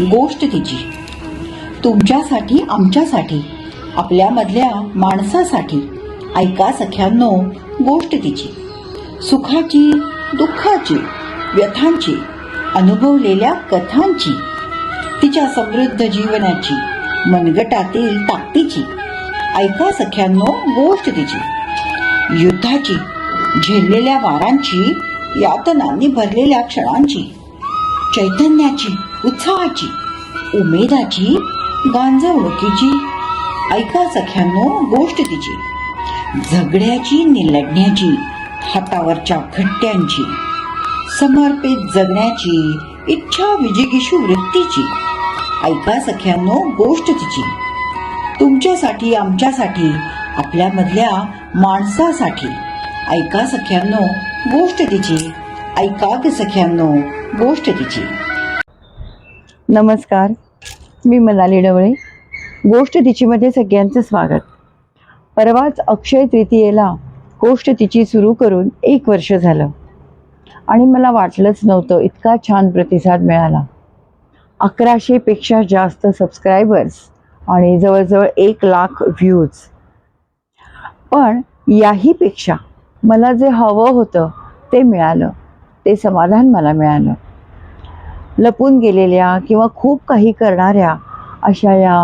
गोष्ट तिची. तुमच्यासाठी आमच्यासाठी आपल्यामधल्या माणसासाठी ऐका सख्यांनो गोष्ट तिची. सुखाची दुःखाची व्यथांची अनुभवलेल्या कथांची तिच्या समृद्ध जीवनाची मनगटातील ताकदीची. ऐका सख्यांनो गोष्ट तिची. युद्धाची झेललेल्या वारांची यातनांनी भरलेल्या क्षणांची चैतन्याची उत्साहाची उमेदाची गांजवणुकीची ऐका सख्यांनो गोष्ट तिची. झगड्याची निलढण्याची हातावरच्या खट्ट्यांची समर्पित जगण्याची इच्छा विजिगिषू वृत्तीची. ऐका सख्यांनो गोष्ट तिची. तुमच्यासाठी आमच्यासाठी आपल्यामधल्या माणसासाठी. ऐका सख्यांनो गोष्ट तिची. ऐका सख्यांनो गोष्ट तिची. नमस्कार मी मनाली डवळे. गोष्ट तिचीमध्ये सगळ्यांचं स्वागत. परवाच अक्षय तृतीयेला गोष्ट तिची सुरू करून एक वर्ष झालं. आणि मला वाटलंच नव्हतं इतका छान प्रतिसाद मिळाला. अकराशेपेक्षा जास्त सबस्क्रायबर्स आणि जवळजवळ एक लाख व्ह्यूज पण याहीपेक्षा मला जे हवं होतं ते मिळालं. ते समाधान मला मिळालं. लपून गेलेल्या किंवा खूप काही करणाऱ्या अशा या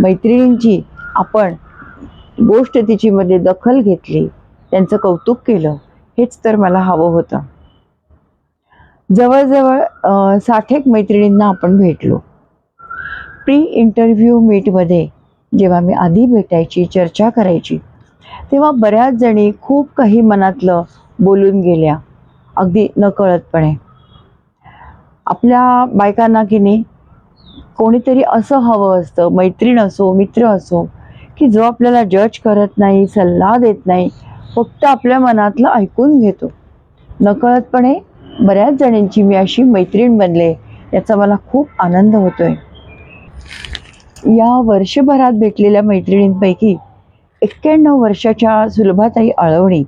मैत्रिणींची आपण गोष्ट तिचीमध्ये दखल घेतली त्यांचं कौतुक केलं हेच तर मला हवं होतं. जवळजवळ साठेक मैत्रिणींना आपण भेटलो. प्री इंटरव्ह्यू मीटमध्ये जेव्हा मी आधी भेटायची चर्चा करायची तेव्हा बऱ्याच जणी खूप काही मनातलं बोलून गेल्या अगदी नकळतपणे. आपल्या बायकांना की नाही कोणीतरी असं हवं असतं मैत्रीण असो मित्र असो की जो आपल्याला जज करत नाही सल्ला देत नाही फक्त आपल्या मनातलं ऐकून घेतो. नकळतपणे बऱ्याच जणींची मी अशी मैत्रीण बनले याचा मला खूप आनंद होतोय. या वर्षभरात भेटलेल्या मैत्रिणींपैकी एक्क्याण्णव वर्षाच्या सुलभाताई आळवणी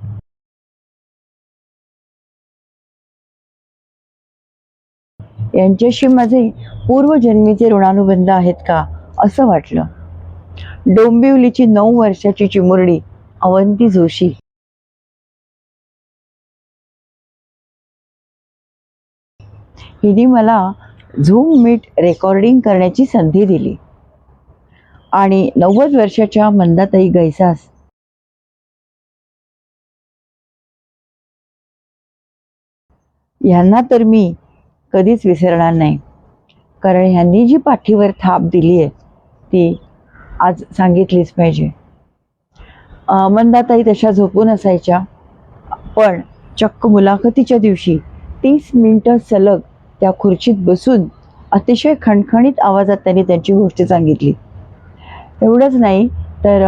यांच्याशी माझे पूर्वजन्मीचे ऋणानुबंध आहेत का असं वाटलं. डोंबिवलीची नऊ वर्षाची चिमुरडी अवंती जोशी. हिने मला झूम मीट रेकॉर्डिंग करण्याची संधी दिली. आणि नव्वद वर्षाच्या मंदाताई गैसास. यांना तर मी कधीच विसरणार नाही. कारण ह्यांनी जी पाठीवर थाप दिली आहे ती आज सांगितलीच पाहिजे. मंदाताई तशा झोपून असायच्या पण चक्क मुलाखतीच्या दिवशी तीस मिनटं सलग त्या खुर्चीत बसून अतिशय खणखणीत आवाजात त्यांनी त्यांची गोष्ट सांगितली. एवढंच नाही तर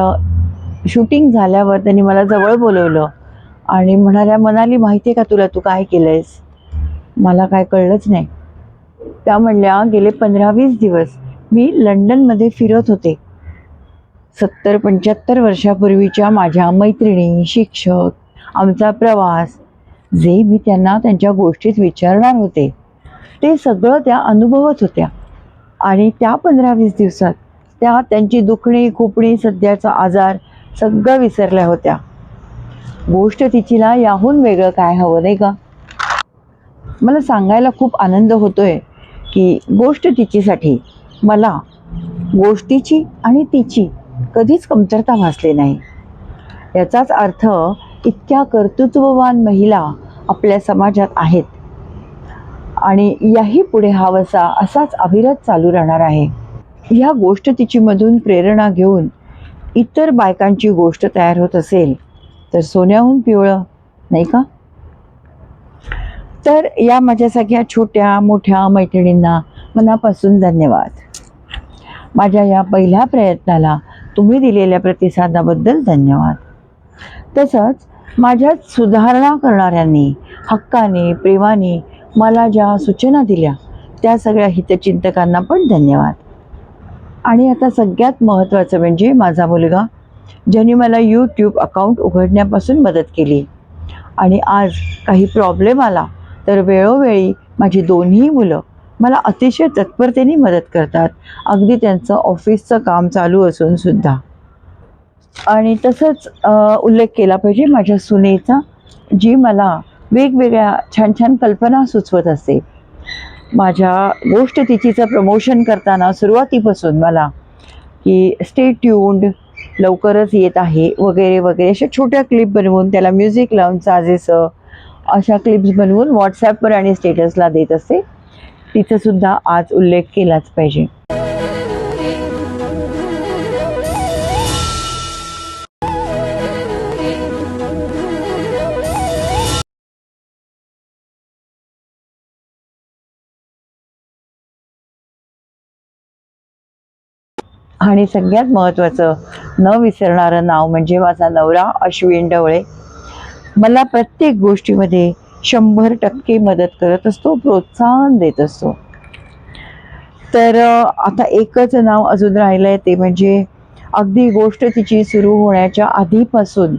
शूटिंग झाल्यावर त्यांनी मला जवळ बोलवलं आणि म्हणाल्या मनाली माहिती आहे का तुला तू काय केलं आहेस मला काय कळलंच नाही. त्या म्हणल्या गेले पंधरा वीस दिवस मी लंडनमध्ये फिरत होते. सत्तर पंच्याहत्तर वर्षापूर्वीच्या माझ्या मैत्रिणी शिक्षक आमचा प्रवास जे मी त्यांना त्यांच्या गोष्टीत विचारणार होते ते सगळं त्या अनुभवत होत्या. आणि त्या पंधरा वीस दिवसात त्या त्यांची दुखणी खुपणी सध्याचा आजार सगळं विसरल्या होत्या. गोष्ट तिचीला याहून वेगळं काय हवं नाही का? मला सांगायला खूप आनंद होतोय की गोष्ट तिचीसाठी मला गोष्टीची आणि तिची कधीच कमतरता भासली नाही. याचाच अर्थ इतक्या कर्तृत्ववान महिला आपल्या समाजात आहेत. आणि याही पुढे हा वसा असाच अविरत चालू राहणार आहे. ह्या गोष्ट तिचीमधून प्रेरणा घेऊन इतर बायकांची गोष्ट तयार होत असेल तर सोन्याहून पिवळं नाही का? तर या माझ्या सगळ्या छोट्या मोठ्या मैत्रिणींना मनापासून धन्यवाद. माझ्या या पहिल्या प्रयत्नाला तुम्ही दिलेल्या प्रतिसादाबद्दल धन्यवाद. तसंच माझ्यात सुधारणा करणाऱ्यांनी हक्काने प्रेमाने मला ज्या सूचना दिल्या त्या सगळ्या हितचिंतकांना पण धन्यवाद. आणि आता सगळ्यात महत्त्वाचं म्हणजे माझा मुलगा ज्याने मला यूट्यूब अकाउंट उघडण्यापासून मदत केली. आणि आज काही प्रॉब्लेम आला तर वेळोवेळी माझी दोन्ही मुलं मला अतिशय तत्परतेने मदत करतात. अगदी त्यांचं ऑफिसचं काम चालू असून सुद्धा. आणि तसंच उल्लेख केला पाहिजे माझ्या सुनेचा जी मला वेगवेगळ्या छान छान कल्पना सुचवत असते माझ्या गोष्ट तिचीचं प्रमोशन करताना सुरुवातीपासून मला की स्टे ट्यून्ड लवकरच येत आहे वगैरे वगैरे अशा छोट्या क्लिप बनवून त्याला म्युझिक लावून साजेसं अशा क्लिप्स बनवून व्हॉट्सॲपवर आणि स्टेटसला देत असते. तिचा सुद्धा आज उल्लेख केलाच पाहिजे. आणि सगळ्यात महत्त्वाचं न विसरणारं नाव म्हणजे माझा नवरा अश्विन डवळे. मला प्रत्येक गोष्टीमध्ये शंभर टक्के मदत करत असतो प्रोत्साहन देत असतो. तर आता एकच नाव अजून राहिलं आहे ते म्हणजे अगदी गोष्ट तिची सुरू होण्याच्या आधीपासून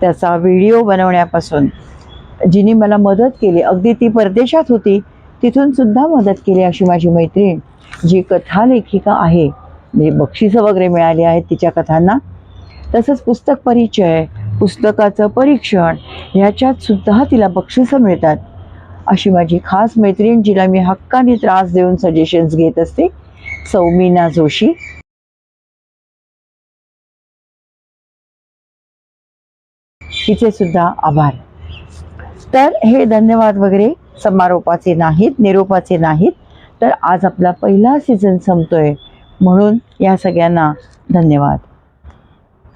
त्याचा व्हिडिओ बनवण्यापासून. जिने मला मदत केली अगदी ती परदेशात होती तिथून सुद्धा मदत केली अशी माझी मैत्रीण जी कथालेखिका आहे. म्हणजे बक्षिसं वगैरे मिळाली आहेत तिच्या कथांना. तसंच पुस्तक परिचय पुस्तकाचं परीक्षण. ह्याच्यात सुद्धा तिला बक्षिसं मिळतात. अशी माझी खास मैत्रीण जिला मी हक्काने त्रास देऊन सजेशन्स घेत असते सौमीना जोशी. तिचे सुद्धा आभार. तर हे धन्यवाद वगैरे समारोपाचे नाहीत निरोपाचे नाहीत. तर आज आपला पहिला सीझन संपतोय. म्हणून या सगळ्यांना धन्यवाद.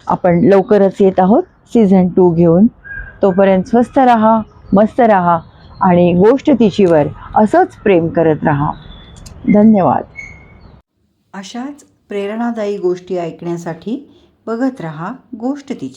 आपण लवकरच येत आहोत. सीझन टू घेऊन तोपर्यंत स्वस्त राहा मस्त राहा आणि गोष्ट तिचीवर असंच प्रेम करत राहा. धन्यवाद. अशाच प्रेरणादायी गोष्टी ऐकण्यासाठी बघत रहा गोष्ट तिची.